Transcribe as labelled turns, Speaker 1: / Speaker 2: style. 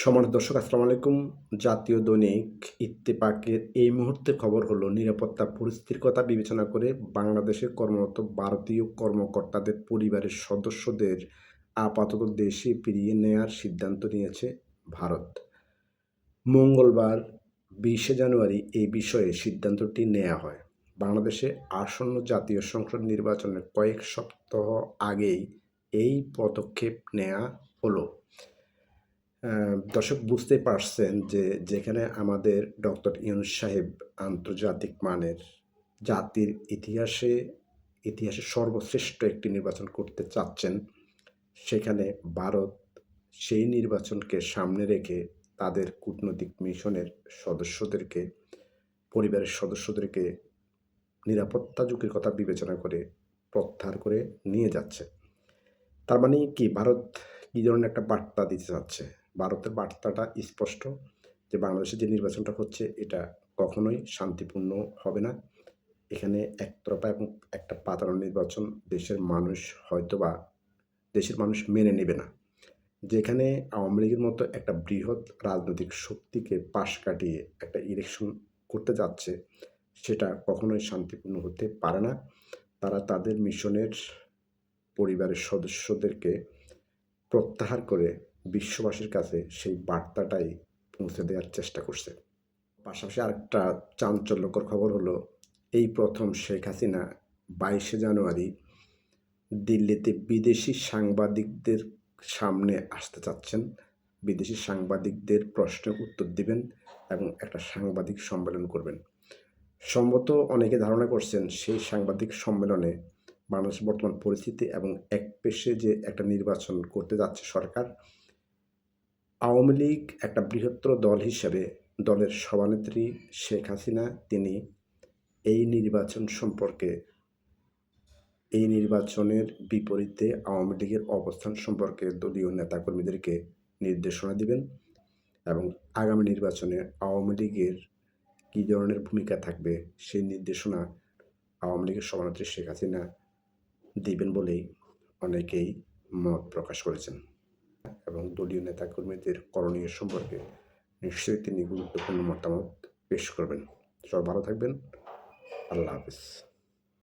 Speaker 1: সমানের দর্শক, আসসালামু আলাইকুম। জাতীয় দৈনিক ইত্তেফাকের এই মুহূর্তে খবর হলো, নিরাপত্তা পরিস্থিতির কথা বিবেচনা করে বাংলাদেশে কর্মরত ভারতীয় কর্মকর্তাদের পরিবারের সদস্যদের আপাতত দেশে ফিরিয়ে নেয়ার সিদ্ধান্ত নিয়েছে ভারত। মঙ্গলবার বিশে জানুয়ারি এই বিষয়ে সিদ্ধান্তটি নেওয়া হয়। বাংলাদেশে আসন্ন জাতীয় সংসদ নির্বাচনের কয়েক সপ্তাহ আগেই এই পদক্ষেপ নেওয়া হলো। দর্শক বুঝতে পারছেন যে যেখানে আমাদের ডক্টর ইউনুস সাহেব আন্তর্জাতিক মানের জাতির ইতিহাসে ইতিহাসে সর্বশ্রেষ্ঠ একটি নির্বাচন করতে চাচ্ছেন, সেখানে ভারত সেই নির্বাচনকে সামনে রেখে তাদের কূটনৈতিক মিশনের সদস্যদেরকে, পরিবারের সদস্যদেরকে নিরাপত্তা ঝুঁকির কথা বিবেচনা করে প্রত্যাহার করে নিয়ে যাচ্ছে। তার মানে কি ভারত কী ধরনের একটা বার্তা দিতে চাচ্ছে? ভারতের বার্তাটা স্পষ্ট যে বাংলাদেশে যে নির্বাচনটা হচ্ছে, এটা কখনোই শান্তিপূর্ণ হবে না। এখানে একতরফা এবং একটা পাতানো নির্বাচন দেশের মানুষ হয়তোবা, দেশের মানুষ মেনে নেবে না। যেখানে আওয়ামী লীগের মতো একটা বৃহৎ রাজনৈতিক শক্তিকে পাশ কাটিয়ে একটা ইলেকশন করতে যাচ্ছে, সেটা কখনোই শান্তিপূর্ণ হতে পারে না। তারা তাদের মিশনের পরিবারের সদস্যদেরকে প্রত্যাহার করে বিশ্ববাসীর কাছে সেই বার্তাটাই পৌঁছে দেওয়ার চেষ্টা করছে। পাশাপাশি আরেকটা চাঞ্চল্যকর খবর হলো, এই প্রথম শেখ হাসিনা বাইশে জানুয়ারি দিল্লিতে বিদেশি সাংবাদিকদের সামনে আসতে চাচ্ছেন। বিদেশি সাংবাদিকদের প্রশ্নের উত্তর দিবেন এবং একটা সাংবাদিক সম্মেলন করবেন। সম্ভবত অনেকে ধারণা করছেন সেই সাংবাদিক সম্মেলনে বাংলাদেশের বর্তমান পরিস্থিতি এবং এক পেশে যে একটা নির্বাচন করতে যাচ্ছে সরকার আওয়ামী লীগ একটা বৃহত্তর দল হিসেবে দলের সভানেত্রী শেখ হাসিনা, তিনি এই নির্বাচন সম্পর্কে, এই নির্বাচনের বিপরীতে আওয়ামী লীগের অবস্থান সম্পর্কে দলীয় নেতাকর্মীদেরকে নির্দেশনা দিবেন এবং আগামী নির্বাচনে আওয়ামী লীগের কী ধরনের ভূমিকা থাকবে সেই নির্দেশনা আওয়ামী লীগের সভানেত্রী শেখ হাসিনা দিবেন বলেই অনেকেই মত প্রকাশ করেছেন। দলীয় নেতাকর্মীদের করণীয় সম্পর্কে নিশ্চয়ই তিনি গুরুত্বপূর্ণ মতামত পেশ করবেন। সবাই ভালো থাকবেন। আল্লাহ হাফিজ।